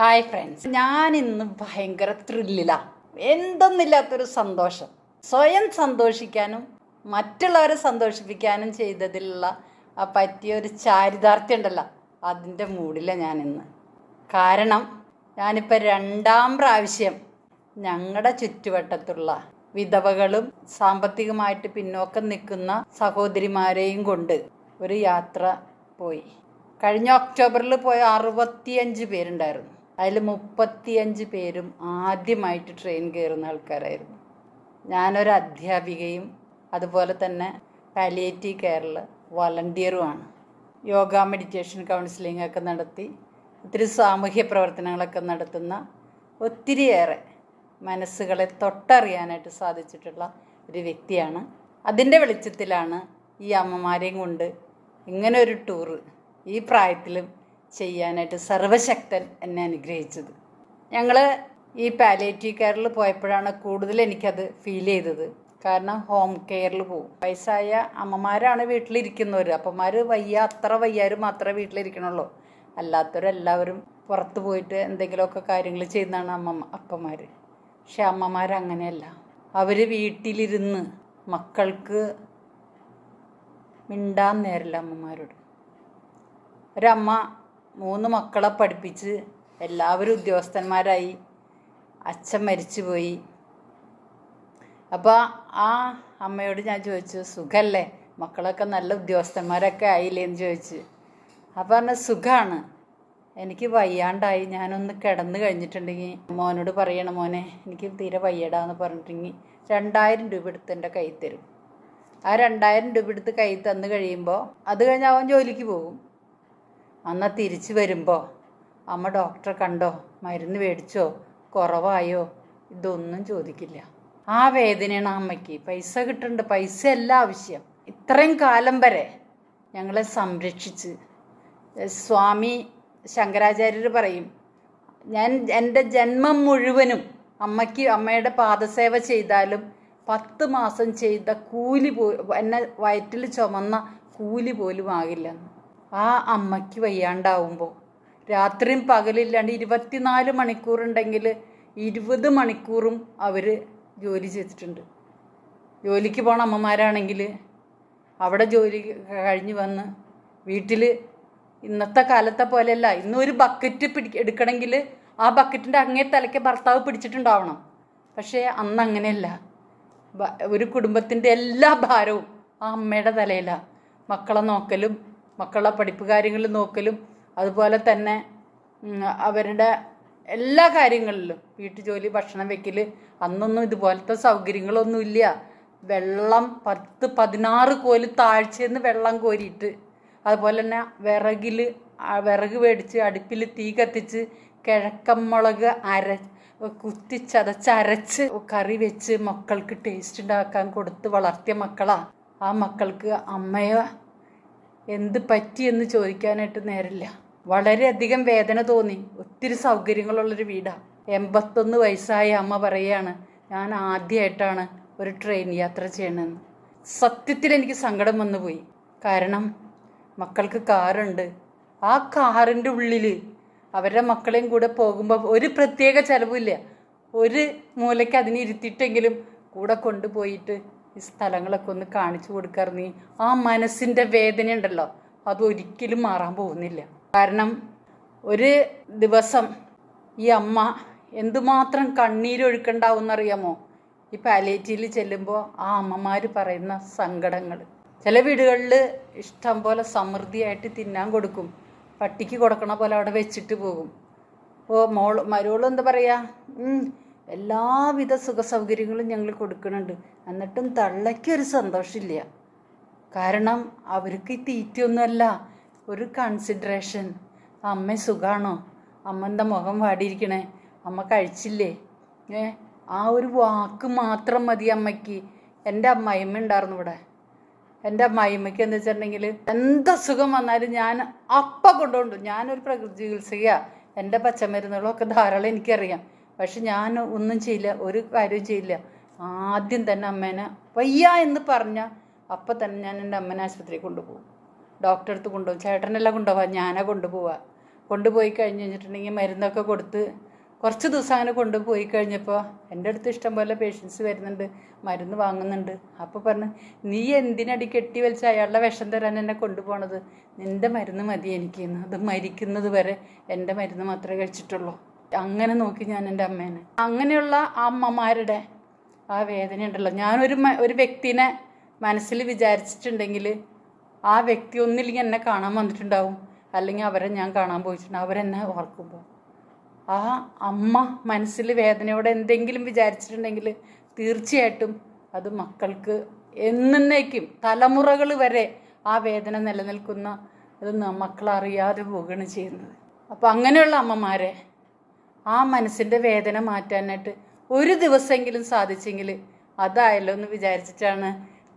Hi friends ഞാൻ ഇന്ന് ഭയങ്കര ത്രില്ലിലാ എന്തൊന്നില്ലാത്തൊരു സന്തോഷം. സ്വയം സന്തോഷിക്കാനും മറ്റുള്ളവരെ സന്തോഷിപ്പിക്കാനും ചെയ്തതിലുള്ള ആ പറ്റിയ ഒരു ചാരിതാർത്ഥ്യം ഉണ്ടല്ലോ അതിന്റെ മൂഡിലാണ് ഞാൻ ഇന്ന് കാരണം ഞാനിപ്പോൾ രണ്ടാം പ്രാവശ്യം ഞങ്ങളുടെ ചുറ്റുവട്ടത്തുള്ള വിധവകളും സാമ്പത്തികമായിട്ട് പിന്നോക്കം നിൽക്കുന്ന സഹോദരിമാരെയും കൊണ്ട് ഒരു യാത്ര പോയി. കഴിഞ്ഞ ഒക്ടോബറിൽ പോയ അറുപത്തിയഞ്ച് പേരുണ്ടായിരുന്നു. അതിൽ മുപ്പത്തിയഞ്ച് പേരും ആദ്യമായിട്ട് ട്രെയിൻ കയറുന്ന ആൾക്കാരായിരുന്നു. ഞാനൊരു അധ്യാപികയും അതുപോലെ തന്നെ പാലിയേറ്റീവ് കെയറിൽ വളണ്ടിയറുമാണ് യോഗ മെഡിറ്റേഷൻ കൗൺസിലിംഗ് ഒക്കെ നടത്തി ഒത്തിരി സാമൂഹ്യ പ്രവർത്തനങ്ങളൊക്കെ നടത്തുന്ന ഒത്തിരിയേറെ മനസ്സുകളെ തൊട്ടറിയാനായിട്ട് സാധിച്ചിട്ടുള്ള ഒരു വ്യക്തിയാണ്. അതിന്റെ വെളിച്ചത്തിലാണ് ഈ അമ്മമാരെയും കൊണ്ട് ഇങ്ങനെ ഒരു ടൂറ് ഈ പ്രായത്തിലും ചെയ്യാനായിട്ട് സർവശക്തൻ എന്നെ അനുഗ്രഹിച്ചത്. ഞങ്ങൾ ഈ പാലിയേറ്റീവ് കെയറിൽ പോയപ്പോഴാണ് കൂടുതൽ എനിക്കത് ഫീൽ ചെയ്തത്. കാരണം ഹോം കെയറിൽ പോകും വയസ്സായ അമ്മമാരാണ് വീട്ടിലിരിക്കുന്നവർ അപ്പന്മാർ വയ്യ അത്ര വയ്യാർ മാത്രമേ വീട്ടിലിരിക്കണുള്ളൂ. അല്ലാത്തവരെല്ലാവരും പുറത്ത് പോയിട്ട് എന്തെങ്കിലുമൊക്കെ കാര്യങ്ങൾ ചെയ്യുന്നതാണ് അമ്മ അപ്പന്മാർ പക്ഷെ അമ്മമാർ അങ്ങനെയല്ല. അവർ വീട്ടിലിരുന്ന് മക്കൾക്ക് മിണ്ടാൻ നേരില്ല അമ്മമാരോട്. ഒരമ്മ മൂന്ന് മക്കളെ പഠിപ്പിച്ച് എല്ലാവരും ഉദ്യോഗസ്ഥന്മാരായി. അച്ഛൻ മരിച്ചു പോയി അപ്പോൾ ആ അമ്മയോട് ഞാൻ ചോദിച്ചു സുഖമല്ലേ മക്കളൊക്കെ നല്ല ഉദ്യോഗസ്ഥന്മാരൊക്കെ ആയില്ലേ? എന്ന് ചോദിച്ചു. അപ്പോൾ പറഞ്ഞ സുഖമാണ് എനിക്ക് വയ്യാണ്ടായി. ഞാനൊന്ന് കിടന്ന് കഴിഞ്ഞിട്ടുണ്ടെങ്കിൽ മോനോട് പറയണം മോനെ എനിക്ക് തീരെ വയ്യടാന്ന് പറഞ്ഞിട്ടുണ്ടെങ്കിൽ രണ്ടായിരം രൂപ എടുത്ത് എന്റെ കയ്യിൽ തരും. ആ രണ്ടായിരം രൂപ എടുത്ത് കയ്യിൽ തന്നു കഴിയുമ്പോൾ അത് കഴിഞ്ഞ് അവൻ ജോലിക്ക് പോകും. അന്ന് തിരിച്ചു വരുമ്പോൾ അമ്മ ഡോക്ടറെ കണ്ടോ മരുന്ന് മേടിച്ചോ കുറവായോ ഇതൊന്നും ചോദിക്കില്ല. ആ വേദനയാണ് അമ്മയ്ക്ക്. പൈസ കിട്ടുന്നുണ്ട് പൈസ അല്ല ആവശ്യം. ഇത്രയും കാലം വരെ ഞങ്ങളെ സംരക്ഷിച്ച്. സ്വാമി ശങ്കരാചാര്യർ പറയും ഞാൻ എന്റെ ജന്മം മുഴുവനും അമ്മയ്ക്ക് അമ്മയുടെ പാദസേവ ചെയ്താലും പത്ത് മാസം ചെയ്ത കൂലി പോ എന്നെ വയറ്റിൽ ചുമന്ന കൂലി പോലും ആകില്ലെന്ന്. ആ അമ്മയ്ക്ക് വയ്യാണ്ടാവുമ്പോൾ രാത്രിയും പകലില്ലാണ്ട് ഇരുപത്തിനാല് മണിക്കൂറുണ്ടെങ്കിൽ ഇരുപത് മണിക്കൂറും അവർ ജോലി ചെയ്തിട്ടുണ്ട്. ജോലിക്ക് പോണ അമ്മമാരാണെങ്കിൽ അവിടെ ജോലി കഴിഞ്ഞ് വന്ന് വീട്ടിൽ ഇന്നത്തെ കാലത്തെ പോലെയല്ല ഇന്നൊരു ബക്കറ്റ് പിടി എടുക്കണമെങ്കിൽ ആ ബക്കറ്റിന്റെ അങ്ങേ തലയ്ക്ക് ഭർത്താവ് പിടിച്ചിട്ടുണ്ടാവണം. പക്ഷേ അന്ന് അങ്ങനെയല്ല. ഒരു കുടുംബത്തിന്റെ എല്ലാ ഭാരവും ആ അമ്മയുടെ തലയിലാണ് മക്കളെ നോക്കലും മക്കളെ പഠിപ്പ് കാര്യങ്ങൾ നോക്കലും അതുപോലെ തന്നെ അവരുടെ എല്ലാ കാര്യങ്ങളിലും വീട്ടുജോലി ഭക്ഷണം വെക്കൽ അന്നൊന്നും ഇതുപോലത്തെ സൗകര്യങ്ങളൊന്നുമില്ല വെള്ളം പത്ത് പതിനാറ് കോൽ താഴ്ചയെന്ന് വെള്ളം കോരിയിട്ട് അതുപോലെ തന്നെ വിറകിൽ വിറക് മേടിച്ച് അടുപ്പിൽ തീ കത്തിച്ച് കിഴക്കമുളക് അര കുത്തി ചതച്ചരച്ച് കറി വെച്ച് മക്കൾക്ക് ടേസ്റ്റ് ഉണ്ടാക്കാൻ കൊടുത്ത് വളർത്തിയ മക്കളാ. ആ മക്കൾക്ക് അമ്മയോ എന്ത് പറ്റിയെന്ന് ചോദിക്കാനായിട്ട് നേരില്ല. വളരെയധികം വേദന തോന്നി. ഒത്തിരി സൗകര്യങ്ങളുള്ളൊരു വീടാണ് എൺപത്തൊന്ന് വയസ്സായ അമ്മ പറയുകയാണ് ഞാൻ ആദ്യമായിട്ടാണ് ഒരു ട്രെയിൻ യാത്ര ചെയ്യണമെന്ന് സത്യത്തിൽ എനിക്ക് സങ്കടം വന്നു പോയി കാരണം മക്കൾക്ക് കാറുണ്ട്. ആ കാറിന്റെ ഉള്ളിൽ അവരുടെ മക്കളെയും കൂടെ പോകുമ്പോൾ ഒരു പ്രത്യേക ചിലവില്ല ഒരു മൂലയ്ക്ക് അതിനെ ഇരുത്തിയിട്ടെങ്കിലും കൂടെ കൊണ്ടുപോയിട്ട് ഈ സ്ഥലങ്ങളൊക്കെ ഒന്ന് കാണിച്ചു നീ ആ മനസ്സിന്റെ വേദന ഉണ്ടല്ലോ അതൊരിക്കലും മാറാൻ പോകുന്നില്ല. കാരണം ഒരു ദിവസം ഈ അമ്മ എന്തുമാത്രം കണ്ണീരൊഴുക്കണ്ടാവുമെന്നറിയാമോ ഈ പാലേറ്റിയിൽ ചെല്ലുമ്പോൾ ആ അമ്മമാർ പറയുന്ന സങ്കടങ്ങൾ ചില വീടുകളിൽ ഇഷ്ടം പോലെ സമൃദ്ധിയായിട്ട് തിന്നാൻ കൊടുക്കും. പട്ടിക്ക് കൊടുക്കണ പോലെ അവിടെ വെച്ചിട്ട് പോകും. ഓ മോൾ മരുവോളും എന്താ പറയുക എല്ലാവിധ സുഖ സൗകര്യങ്ങളും ഞങ്ങൾ കൊടുക്കുന്നുണ്ട്. എന്നിട്ടും തള്ളയ്ക്കൊരു സന്തോഷമില്ല. കാരണം അവർക്ക് ഈ തീറ്റയൊന്നുമല്ല ഒരു കൺസിഡറേഷൻ അമ്മ സുഖമാണോ അമ്മ എന്താ മുഖം വാടിയിരിക്കണേ? അമ്മ കഴിച്ചില്ലേ? ഏ? ആ ഒരു വാക്ക് മാത്രം മതി അമ്മയ്ക്ക്. എന്റെ അമ്മായിമ്മ ഉണ്ടായിരുന്നു ഇവിടെ. എന്റെ അമ്മായിമ്മയ്ക്ക് എന്താ വെച്ചിട്ടുണ്ടെങ്കിൽ എന്ത് സുഖം വന്നാലും ഞാൻ അപ്പം കൊണ്ടുകൊണ്ട് ഞാനൊരു പ്രകൃതി ചികിത്സയാണ് എന്റെ പച്ചമരുന്നുകളൊക്കെ ധാരാളം എനിക്കറിയാം. പക്ഷെ ഞാൻ ഒന്നും ചെയ്യില്ല ഒരു കാര്യവും ചെയ്യില്ല. ആദ്യം തന്നെ അമ്മേനെ വയ്യ എന്ന് പറഞ്ഞാൽ അപ്പം തന്നെ ഞാൻ എന്റെ അമ്മേനെ ആശുപത്രിയിൽ കൊണ്ടുപോകും. ഡോക്ടറെ അടുത്ത് കൊണ്ടുപോകും. ചേട്ടനെല്ലാം കൊണ്ടുപോകാം ഞാനാ കൊണ്ടുപോവാ. കൊണ്ടുപോയി കഴിഞ്ഞ് കഴിഞ്ഞിട്ടുണ്ടെങ്കിൽ മരുന്നൊക്കെ കൊടുത്ത് കുറച്ച് ദിവസം അങ്ങനെ കൊണ്ടുപോയി കഴിഞ്ഞപ്പോൾ എന്റെ അടുത്ത് ഇഷ്ടംപോലെ പേഷ്യൻസ് വരുന്നുണ്ട് മരുന്ന് വാങ്ങുന്നുണ്ട്. അപ്പോൾ പറഞ്ഞു നീ എന്തിനടി കെട്ടി വലിച്ച് അയാളുടെ വിഷം തരാൻ എന്നെ കൊണ്ടുപോകണത് നിന്റെ മരുന്ന് മതി എനിക്ക്. അത് മരിക്കുന്നത് വരെ എന്റെ മരുന്ന് മാത്രമേ കഴിച്ചിട്ടുള്ളൂ. അങ്ങനെ നോക്കി ഞാൻ എന്റെ അമ്മേനെ. അങ്ങനെയുള്ള ആ അമ്മമാരുടെ ആ വേദന ഉണ്ടല്ലോ. ഞാനൊരു ഒരു വ്യക്തിനെ മനസ്സിൽ വിചാരിച്ചിട്ടുണ്ടെങ്കിൽ ആ വ്യക്തി ഒന്നില്ലെങ്കിൽ എന്നെ കാണാൻ വന്നിട്ടുണ്ടാവും. അല്ലെങ്കിൽ അവരെ ഞാൻ കാണാൻ പോയിട്ടുണ്ടാവും. അവരെന്നെ ഓർക്കുമ്പോൾ. ആ അമ്മ മനസ്സിൽ വേദനയോടെ എന്തെങ്കിലും വിചാരിച്ചിട്ടുണ്ടെങ്കിൽ തീർച്ചയായിട്ടും അത് മക്കൾക്ക് എന്നേക്കും തലമുറകൾ വരെ ആ വേദന നിലനിൽക്കുന്ന അത് മക്കളറിയാതെ പോവുകയാണ് ചെയ്യുന്നത്. അപ്പോൾ അങ്ങനെയുള്ള അമ്മമാരെ ആ മനസ്സിന്റെ വേദന മാറ്റാനായിട്ട് ഒരു ദിവസമെങ്കിലും സാധിച്ചെങ്കിൽ അതായല്ലോ എന്ന് വിചാരിച്ചിട്ടാണ്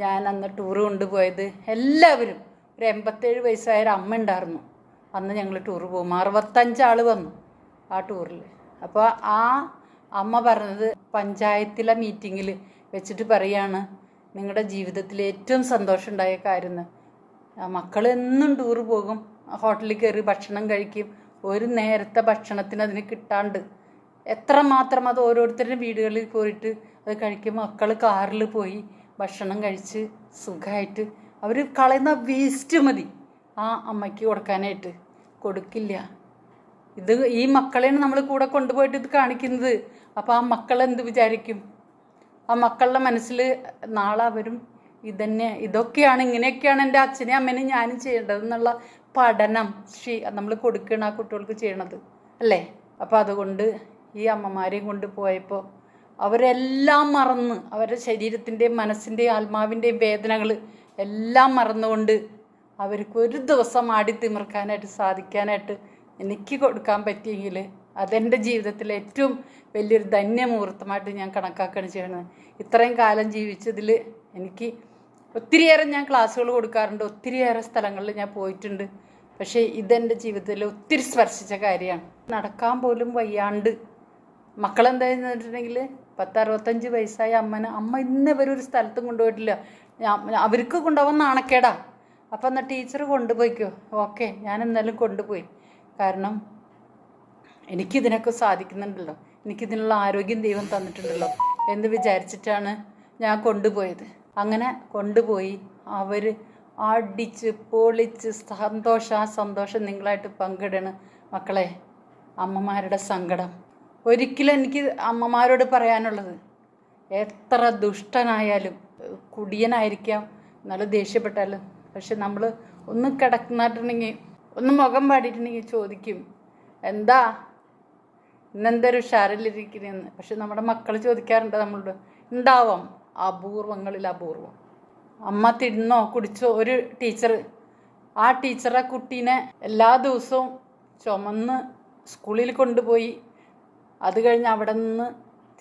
ഞാൻ അന്ന് ടൂർ കൊണ്ടുപോയത്. എല്ലാവരും ഒരു എൺപത്തേഴ് വയസ്സായ ഒരു അമ്മ ഉണ്ടായിരുന്നു. അന്ന് ഞങ്ങൾ ടൂർ പോകും. അറുപത്തഞ്ചാൾ വന്നു ആ ടൂറിൽ അപ്പോൾ ആ അമ്മ പറഞ്ഞത് പഞ്ചായത്തിലെ മീറ്റിങ്ങിൽ വെച്ചിട്ട് പറയാണ് നിങ്ങളുടെ ജീവിതത്തിൽ ഏറ്റവും സന്തോഷമുണ്ടായ കാര്യം മക്കൾ എന്നും ടൂർ പോകും. ഹോട്ടലിൽ കയറി ഭക്ഷണം കഴിക്കും. ഒരു നേരത്തെ ഭക്ഷണത്തിന് അതിന് കിട്ടാണ്ട് എത്രമാത്രം അത് ഓരോരുത്തരുടെ വീടുകളിൽ പോയിട്ട് അത് കഴിക്കും. മക്കൾ കാറിൽ പോയി ഭക്ഷണം കഴിച്ച് സുഖമായിട്ട് അവർ കളയുന്ന വേസ്റ്റ് മതി. ആ അമ്മയ്ക്ക് കൊടുക്കാനായിട്ട് കൊടുക്കില്ല. ഇത് ഈ മക്കളെയാണ് നമ്മൾ കൂടെ കൊണ്ടുപോയിട്ട് ഇത് കാണിക്കുന്നത്. അപ്പോൾ ആ മക്കൾ എന്ത് വിചാരിക്കും? ആ മക്കളുടെ മനസ്സിൽ നാളെ അവരും ഇതന്നെ ഇതൊക്കെയാണ് ഇങ്ങനെയൊക്കെയാണ് എന്റെ അച്ഛനെയും അമ്മേനെയും ഞാനും ചെയ്യേണ്ടത് എന്നുള്ള പഠനം ശ്രീ നമ്മൾ കൊടുക്കണം ആ കുട്ടികൾക്ക് ചെയ്യണത് അല്ലേ? അപ്പോൾ അതുകൊണ്ട് ഈ അമ്മമാരെയും കൊണ്ട് പോയപ്പോൾ അവരെല്ലാം മറന്ന് അവരുടെ ശരീരത്തിന്റെയും മനസ്സിന്റെയും ആത്മാവിന്റെയും വേദനകൾ എല്ലാം മറന്നുകൊണ്ട് അവർക്ക് ഒരു ദിവസം ആടി തിമിർക്കാനായിട്ട് സാധിക്കാനായിട്ട് എനിക്ക് കൊടുക്കാൻ പറ്റിയെങ്കിൽ അതെന്റെ ജീവിതത്തിലെ ഏറ്റവും വലിയൊരു ധന്യമുഹൂർത്തമായിട്ട് ഞാൻ കണക്കാക്കുകയാണ് ചെയ്യുന്നത്. ഇത്രയും കാലം ജീവിച്ചതിൽ എനിക്ക് ഒത്തിരിയേറെ ഞാൻ ക്ലാസ്സുകൾ കൊടുക്കാറുണ്ട് ഒത്തിരിയേറെ സ്ഥലങ്ങളിൽ ഞാൻ പോയിട്ടുണ്ട്. പക്ഷേ ഇതെന്റെ ജീവിതത്തിൽ ഒത്തിരി സ്പർശിച്ച കാര്യമാണ്. നടക്കാൻ പോലും വയ്യാണ്ട്. മക്കളെന്തായെന്ന് വെച്ചിട്ടുണ്ടെങ്കിൽ പത്ത് അറുപത്തഞ്ച് വയസ്സായ അമ്മന് അമ്മ ഇന്ന് ഇവരൊരു സ്ഥലത്തും കൊണ്ടുപോയിട്ടില്ല. അവർക്ക് കൊണ്ടുപോകാൻ നാണക്കേടാ. അപ്പം എന്നാൽ ടീച്ചർ കൊണ്ടുപോയിക്കോ? ഓക്കെ ഞാൻ എന്നാലും കൊണ്ടുപോയി. കാരണം എനിക്കിതിനൊക്കെ സാധിക്കുന്നുണ്ടല്ലോ. എനിക്കിതിനുള്ള ആരോഗ്യം ദൈവം തന്നിട്ടുണ്ടല്ലോ എന്ന് വിചാരിച്ചിട്ടാണ് ഞാൻ കൊണ്ടുപോയത്. അങ്ങനെ കൊണ്ടുപോയി അവർ അടിച്ച് പൊളിച്ച് സന്തോഷം ആ സന്തോഷം നിങ്ങളായിട്ട് പങ്കിടണം. മക്കളെ അമ്മമാരുടെ സങ്കടം. ഒരിക്കലും എനിക്ക് അമ്മമാരോട് പറയാനുള്ളത് എത്ര ദുഷ്ടനായാലും കുടിയനായിരിക്കാം നല്ല ദേഷ്യപ്പെട്ടാലും. പക്ഷെ നമ്മൾ ഒന്ന് കിടക്കുന്നിട്ടുണ്ടെങ്കിൽ ഒന്ന് മുഖം പാടിയിട്ടുണ്ടെങ്കിൽ ചോദിക്കും എന്താ? ഇന്നെന്തൊരു ഉഷാറിലിരിക്കുന്നതെന്ന് പക്ഷെ നമ്മുടെ മക്കൾ ചോദിക്കാറുണ്ട് നമ്മളോട് ഉണ്ടാവാം അപൂർവങ്ങളിൽ അപൂർവം. അമ്മ തിന്നോ കുടിച്ചോ ഒരു ടീച്ചർ ആ ടീച്ചറെ കുട്ടീനെ എല്ലാ ദിവസവും ചുമന്ന് സ്കൂളിൽ കൊണ്ടുപോയി. അത് കഴിഞ്ഞ് അവിടെ നിന്ന്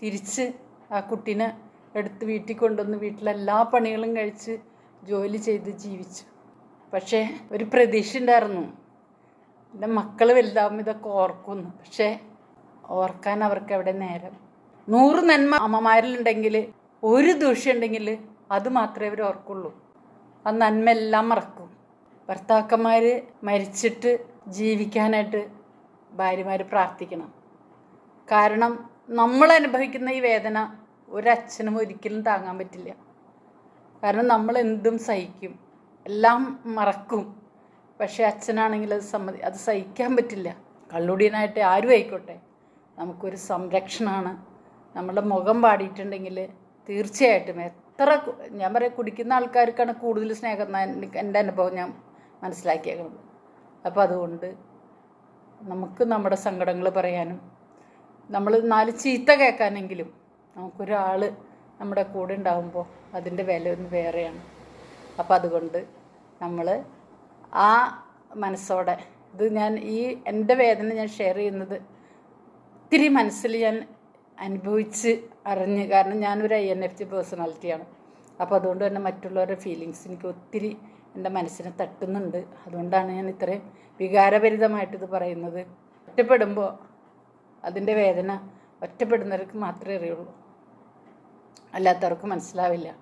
തിരിച്ച് ആ കുട്ടീനെ എടുത്ത് വീട്ടിൽ കൊണ്ടുവന്ന് വീട്ടിലെല്ലാ പണികളും കഴിച്ച് ജോലി ചെയ്ത് ജീവിച്ചു. പക്ഷേ ഒരു പ്രതീക്ഷ ഉണ്ടായിരുന്നു. എന്റെ മക്കൾ വലുതാകുമ്പോൾ ഇതൊക്കെ ഓർക്കുന്നു പക്ഷേ ഓർക്കാൻ അവർക്ക് എവിടെ നേരം. നൂറ് നന്മ അമ്മമാരിലുണ്ടെങ്കിൽ ഒരു ദൂഷ്യം ഉണ്ടെങ്കിൽ അത് മാത്രമേ അവർ ഓർക്കുള്ളൂ. ആ നന്മയെല്ലാം മറക്കും. ഭർത്താക്കന്മാർ മരിച്ചിട്ട് ജീവിക്കാനായിട്ട് ഭാര്യമാർ പ്രാർത്ഥിക്കണം. കാരണം നമ്മൾ അനുഭവിക്കുന്ന ഈ വേദന ഒരച്ഛനും ഒരിക്കലും താങ്ങാൻ പറ്റില്ല. കാരണം നമ്മൾ എന്തും സഹിക്കും. എല്ലാം മറക്കും. പക്ഷേ അച്ഛനാണെങ്കിൽ അത് സമ്മതി അത് സഹിക്കാൻ പറ്റില്ല. കള്ളുടിയനായിട്ട് ആരും ആയിക്കോട്ടെ. നമുക്കൊരു സംരക്ഷണമാണ്. നമ്മുടെ മുഖം പാടിയിട്ടുണ്ടെങ്കിൽ തീർച്ചയായിട്ടും എത്ര ഞാൻ പറയാം കുടിക്കുന്ന ആൾക്കാർക്കാണ് കൂടുതൽ സ്നേഹം എന്റെ അനുഭവം ഞാൻ മനസ്സിലാക്കിയേക്കുന്നത്. അപ്പോൾ അതുകൊണ്ട് നമുക്ക് നമ്മുടെ സങ്കടങ്ങൾ പറയാനും നമ്മൾ നാല് ചീത്ത കേൾക്കാനെങ്കിലും നമുക്കൊരാൾ നമ്മുടെ കൂടെ ഉണ്ടാകുമ്പോൾ അതിന്റെ വില ഒന്ന് വേറെയാണ്. അപ്പം അതുകൊണ്ട് നമ്മൾ ആ മനസ്സോടെ ഇത് ഞാൻ ഈ എന്റെ വേദന ഞാൻ ഷെയർ ചെയ്യുന്നത് ഒത്തിരി മനസ്സിൽ ഞാൻ അനുഭവിച്ച് അറിഞ്ഞ്. കാരണം ഞാനൊരു ഐ എൻ എഫ് ജി പേഴ്സണാലിറ്റിയാണ് അപ്പോൾ അതുകൊണ്ട് തന്നെ മറ്റുള്ളവരുടെ ഫീലിങ്സ് എനിക്ക് ഒത്തിരി എന്റെ മനസ്സിനെ തട്ടുന്നുണ്ട്. അതുകൊണ്ടാണ് ഞാൻ ഇത്രയും വികാരഭരിതമായിട്ട് ഇത് പറയുന്നത്. ഒറ്റപ്പെടുമ്പോൾ അതിന്റെ വേദന ഒറ്റപ്പെടുന്നവർക്ക് മാത്രമേ അറിയുള്ളൂ. അല്ലാത്തവർക്ക് മനസ്സിലാവില്ല.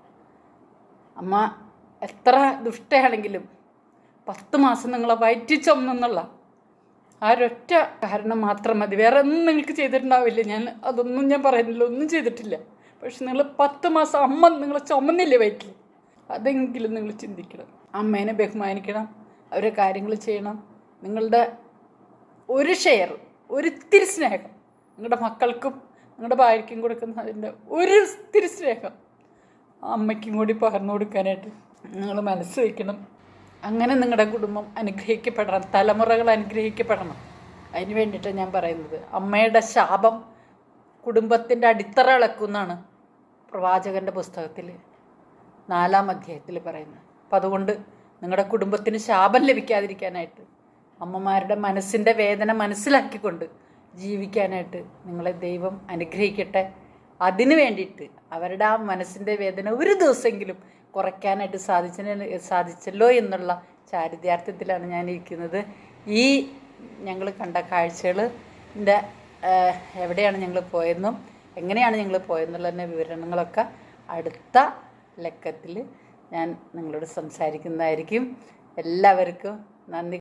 അമ്മ എത്ര ദുഷ്ടയാണെങ്കിലും പത്ത് മാസം നിങ്ങളെ വയറ്റി ചുമന്നുള്ള ആ ഒരൊറ്റ കാരണം മാത്രം മതി. വേറെ ഒന്നും നിങ്ങൾക്ക് ചെയ്തിട്ടുണ്ടാവില്ല. ഞാൻ അതൊന്നും ഞാൻ പറയുന്നില്ല. ഒന്നും ചെയ്തിട്ടില്ല. പക്ഷെ നിങ്ങൾ പത്ത് മാസം അമ്മ നിങ്ങൾ ചുമന്നില്ലേ വയറ്റിൽ? അതെങ്കിലും നിങ്ങൾ ചിന്തിക്കണം. അമ്മേനെ ബഹുമാനിക്കണം. അവരെ കാര്യങ്ങൾ ചെയ്യണം. നിങ്ങളുടെ ഒരു ഷെയർ ഒരിത്തിരി സ്നേഹം നിങ്ങളുടെ മക്കൾക്കും നിങ്ങളുടെ ഭാര്യയ്ക്കും കൊടുക്കുന്ന അതിന്റെ ഒരു തിരി സ്നേഹം അമ്മയ്ക്കും കൂടി പകർന്നു കൊടുക്കാനായിട്ട് നിങ്ങൾ മനസ്സ് വയ്ക്കണം അങ്ങനെ നിങ്ങളുടെ കുടുംബം അനുഗ്രഹിക്കപ്പെടണം തലമുറകൾ അനുഗ്രഹിക്കപ്പെടണം. അതിന് വേണ്ടിയിട്ടാണ് ഞാൻ പറയുന്നത്. അമ്മയുടെ ശാപം കുടുംബത്തിന്റെ അടിത്തറ ഇളക്കുന്നാണ് പ്രവാചകന്റെ പുസ്തകത്തിൽ നാലാം അധ്യായത്തിൽ പറയുന്നത്. അപ്പം അതുകൊണ്ട് നിങ്ങളുടെ കുടുംബത്തിന് ശാപം ലഭിക്കാതിരിക്കാനായിട്ട് അമ്മമാരുടെ മനസ്സിന്റെ വേദന മനസ്സിലാക്കിക്കൊണ്ട് ജീവിക്കാനായിട്ട് നിങ്ങളെ ദൈവം അനുഗ്രഹിക്കട്ടെ. അതിന് വേണ്ടിയിട്ട് അവരുടെ ആ മനസ്സിന്റെ വേദന ഒരു ദിവസമെങ്കിലും കുറയ്ക്കാനായിട്ട് സാധിച്ച സാധിച്ചല്ലോ എന്നുള്ള ചാരിതാർത്ഥ്യത്തിലാണ് ഞാൻ ഇരിക്കുന്നത്. ഈ ഞങ്ങൾ കണ്ട കാഴ്ചകളിന്റെ എവിടെയാണ് ഞങ്ങൾ പോയെന്നും എങ്ങനെയാണ് ഞങ്ങൾ പോയെന്നുള്ള തന്നെ വിവരണങ്ങളൊക്കെ അടുത്ത ലക്കത്തിൽ ഞാൻ നിങ്ങളോട് സംസാരിക്കുന്നതായിരിക്കും. എല്ലാവർക്കും നന്ദി.